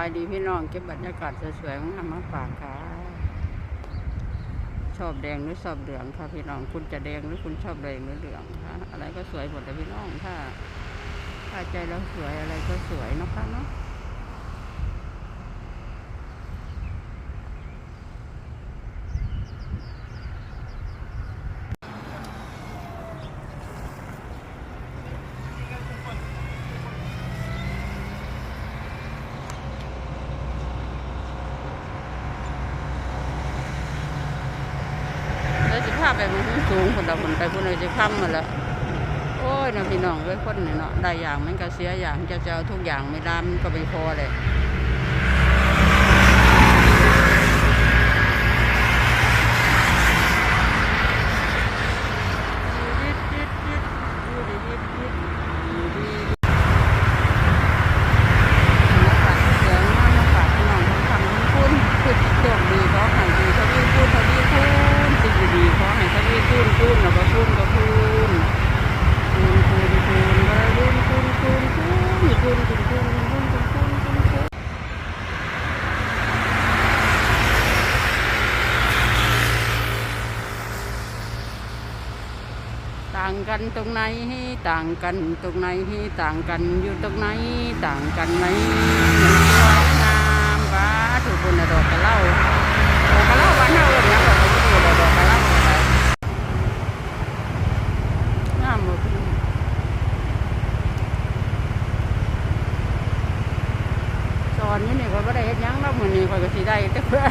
ายดีพี่น้องเก็บบรรยากาศสวยๆของมาฝากค่ะ ชอบแดงหรือชอบเหลืองค่ะพี่น้องคุณจะแดงหรือคุณชอบแดงหรือเหลืองค่ะ อะไรก็สวยหมดเลยพี่น้องถ้าถ้าใจเราสวยอะไรก็สวยนะคะเนาะาไปมันสูงคนละคนไปคนเราจะค้ำมาแล้วโอ้ยนะพี่น้องเว้ยคนนี่เนาะได้อย่างมันก็เสียอย่างจะจะเอาทุกอย่างไม่ได้มันก็ไม่พอเลย ต่างกันตรงไหนต่างกันตรงไหนต่างกันอยู่ตรงไหนต่างกันไหนสวยงามว้าถูกคนน่ะดอกกระเหล่าดอกกระเหล่าบ้านเฮาเอิ้นหยังดอกกระเหล่าดอกกระเหล่าอะไรงามบ่พี่น้องสอนอยู่นี่ก็ บ่ได้เฮ็ดหยังดอกมื้อนี้ข้อยก็สิได้แต่เพื่อ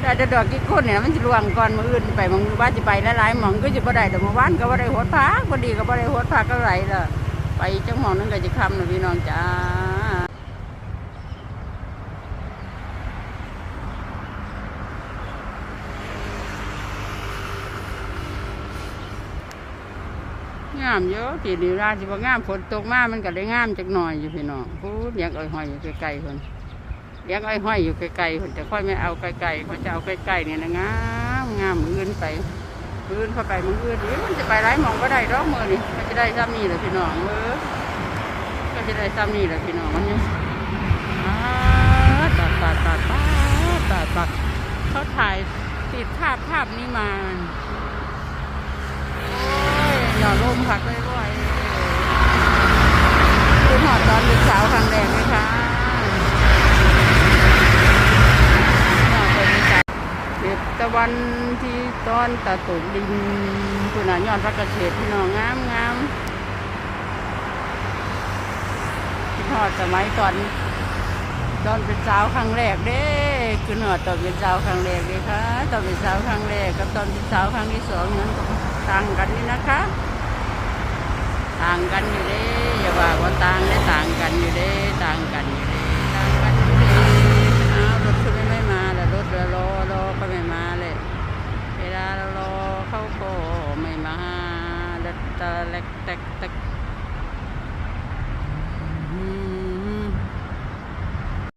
ได้แต่ดอกกี่คนเนี่ยมันสิล่วงก่อนมื้ออื่นไปหมองว่าสิไปหลายๆหม่องก็สิบ่ได้แต่เมื่อวานก็บ่ได้โหดพักบ่ดีก็บ่ได้โหดพักก็ไหลล่ะไปจังหม่องนึงก็จะค่ำน่ะพี่น้องจ้า งามเยอะทีนี้ราสิบ่งามฝนตกมามันก็ได้งามจักหน่อยอยู่พี่น้องพูดเลี้ยงอ้อยห้อยอยู่ไกลๆคนเลี้ยงอ้อยห้อยอยู่ไกลๆคนแต่ค่อยไม่เอาไกลๆเขาจะเอาใกลๆเนี่ยนะงามงามมืออื่นไปมืออื่นเข้าไปมืออื่นนี่มันจะไปไร้มองก็ได้ดอกมือนี่ก็จะได้ซ้ำนี่แหละพี่น้องเออก็จะได้ซ้ำนี่แหละพี่น้องมันนี่อ้าตัดตัดตัดตัดตัดตัดเขาถ่ายติดภาพภาพนี้มา อย่าลมพักเลยบ่อยคุณหอดตอนเป็นสาวครั้งแรกไหมคะเด็ดตะวันที่ตอนตะตุกดินคุณน่ะยอดพระเกษตรพี่น้องงามงามคุณหอดสมัยตอนตอนเป็นสาวครั้งแรกเด้คุณหอดตอนเป็นสาวครั้งแรกเลยค่ะตอนเป็นสาวครั้งแรกกับตอนเป็นสาวครั้งที่สองนั้นต่างกันนี่นะคะ ต่างกันอยู่เด้อย่าว่าว่าต่างได้ต่างกันอยู่เด้ต่างกันอยู่เด้ต่างกันอยู่เด้อารถคือไม่ไม่มาแล้วรถเรารอรอก็ไม่มาเลยเวลาเรารอเขาก็ไม่มาดัดตะเล็กแตกแตก